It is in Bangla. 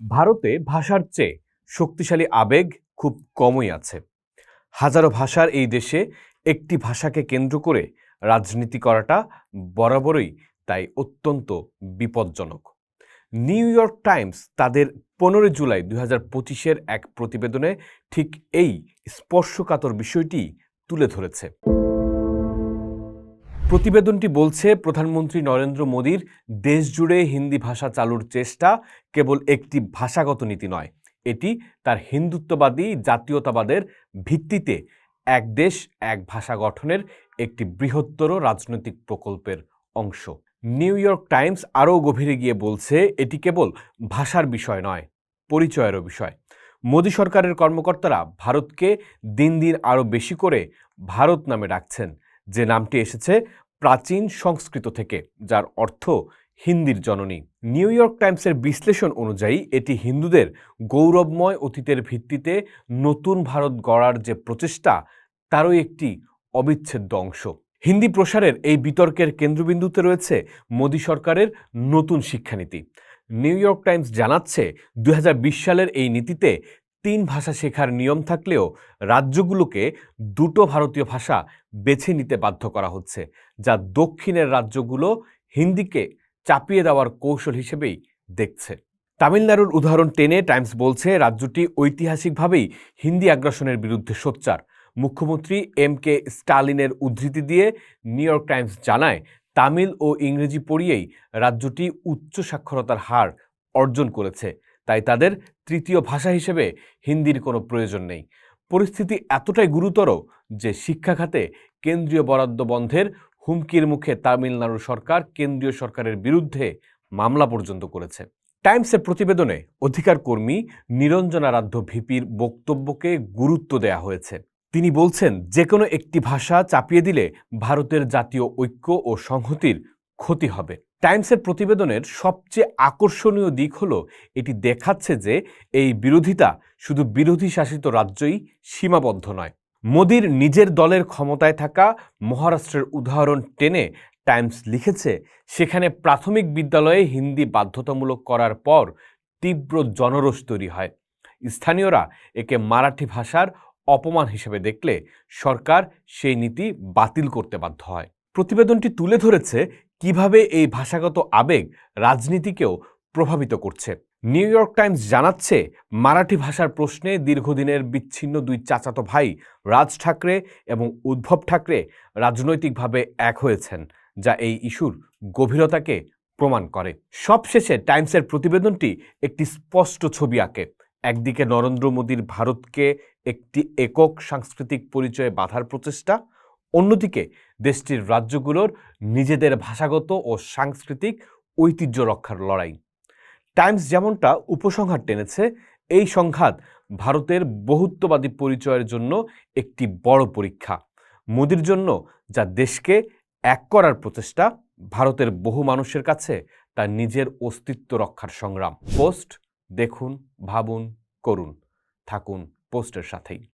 ভারতে ভাষার চেয়ে শক্তিশালী আবেগ খুব কমই আছে। হাজারো ভাষার এই দেশে একটি ভাষাকে কেন্দ্র করে রাজনীতি করাটা বরাবরই তাই অত্যন্ত বিপজ্জনক। নিউ ইয়র্ক টাইমস তাদের পনেরোই জুলাই দু হাজার পঁচিশের এক প্রতিবেদনে ঠিক এই স্পর্শকাতর বিষয়টি তুলে ধরেছে। প্রতিবেদনটি বলছে, প্রধানমন্ত্রী নরেন্দ্র মোদীর দেশজুড়ে হিন্দি ভাষা চালুর চেষ্টা কেবল একটি ভাষাগত নীতি নয়, এটি তার হিন্দুত্ববাদী জাতীয়তাবাদের ভিত্তিতে এক দেশ, এক ভাষা গঠনের একটি বৃহত্তর রাজনৈতিক প্রকল্পের অংশ। নিউ ইয়র্ক টাইমস আরও গভীরে গিয়ে বলছে, এটি কেবল ভাষার বিষয় নয়, পরিচয়েরও বিষয়। মোদী সরকারের কর্মকর্তারা ভারতকে দিন দিন আরও বেশি করে ভারত নামে ডাকছেন। যে নামটি এসেছে প্রাচীন সংস্কৃত থেকে, যার অর্থ হিন্দির জননী। নিউ ইয়র্ক টাইমসের বিশ্লেষণ অনুযায়ী এটি হিন্দুদের গৌরবময় অতীতের ভিত্তিতে নতুন ভারত গড়ার যে প্রচেষ্টা তারও একটি অবিচ্ছেদ্য অংশ। হিন্দি প্রসারের এই বিতর্কের কেন্দ্রবিন্দুতে রয়েছে মোদী সরকারের নতুন শিক্ষানীতি। নিউ ইয়র্ক টাইমস জানাচ্ছে, দুই হাজার বিশ সালের এই নীতিতে তিন ভাষা শেখার নিয়ম থাকলেও রাজ্যগুলোকে দুটো ভারতীয় ভাষা বেছে নিতে বাধ্য করা হচ্ছে, যা দক্ষিণের রাজ্যগুলো হিন্দিকে চাপিয়ে দেওয়ার কৌশল হিসেবেই দেখছে। তামিলনাড়ুর উদাহরণ টেনে টাইমস বলছে, রাজ্যটি ঐতিহাসিকভাবেই হিন্দি আগ্রাসনের বিরুদ্ধে সোচ্চার। মুখ্যমন্ত্রী এম কে স্টালিনের উদ্ধৃতি দিয়ে নিউ ইয়র্ক টাইমস জানায়, তামিল ও ইংরেজি পড়িয়েই রাজ্যটি উচ্চ সাক্ষরতার হার অর্জন করেছে। তাই তাদের তৃতীয় ভাষা হিসেবে হিন্দির কোনো প্রয়োজন নেই। পরিস্থিতি এতটাই গুরুতর যে শিক্ষা খাতে কেন্দ্রীয় বরাদ্দ বন্ধের হুমকির মুখে তামিলনাড়ু সরকার কেন্দ্রীয় সরকারের বিরুদ্ধে মামলা পর্যন্ত করেছে। টাইমসের প্রতিবেদনে অধিকার কর্মী নিরঞ্জনা রাধ্য ভিপির বক্তব্যকে গুরুত্ব দেয়া হয়েছে। তিনি বলছেন, যে কোনো একটি ভাষা চাপিয়ে দিলে ভারতের জাতীয় ঐক্য ও সংহতির ক্ষতি হবে। টাইমসের প্রতিবেদনের সবচেয়ে আকর্ষণীয় দিক হলো, এটি দেখাচ্ছে যে এই বিরোধিতা শুধু বিরোধী শাসিত রাজ্যই সীমাবদ্ধ নয়। মোদির নিজের দলের ক্ষমতায় থাকা মহারাষ্ট্রের উদাহরণ টেনে টাইমস লিখেছে, সেখানে প্রাথমিক বিদ্যালয়ে হিন্দি বাধ্যতামূলক করার পর তীব্র জনরোষ তৈরি হয়। স্থানীয়রা একে মারাঠি ভাষার অপমান হিসেবে দেখলে সরকার সেই নীতি বাতিল করতে বাধ্য হয়। প্রতিবেদনটি তুলে ধরেছে কীভাবে এই ভাষাগত আবেগ রাজনীতিকেও প্রভাবিত করছে। নিউ ইয়র্ক টাইমস জানাচ্ছে, মারাঠি ভাষার প্রশ্নে দীর্ঘদিনের বিচ্ছিন্ন দুই চাচাতো ভাই রাজ ঠাকরে এবং উদ্ভব ঠাকরে রাজনৈতিকভাবে এক হয়েছেন, যা এই ইস্যুর গভীরতাকে প্রমাণ করে। সবশেষে টাইমসের প্রতিবেদনটি একটি স্পষ্ট ছবি আঁকে। একদিকে নরেন্দ্র মোদীর ভারতকে একটি একক সাংস্কৃতিক পরিচয়ে বাঁধার প্রচেষ্টা, অন্যদিকে দেশটির রাজ্যগুলোর নিজেদের ভাষাগত ও সাংস্কৃতিক ঐতিহ্য রক্ষার লড়াই। টাইমস যেমনটা উপসংহার টেনেছে, এই সংঘাত ভারতের বহুত্ববাদী পরিচয়ের জন্য একটি বড় পরীক্ষা। মোদির জন্য যা দেশকে এক করার প্রচেষ্টা, ভারতের বহু মানুষের কাছে তার নিজের অস্তিত্ব রক্ষার সংগ্রাম। পোস্ট দেখুন, ভাবুন, করুন। থাকুন পোস্টের সাথেই।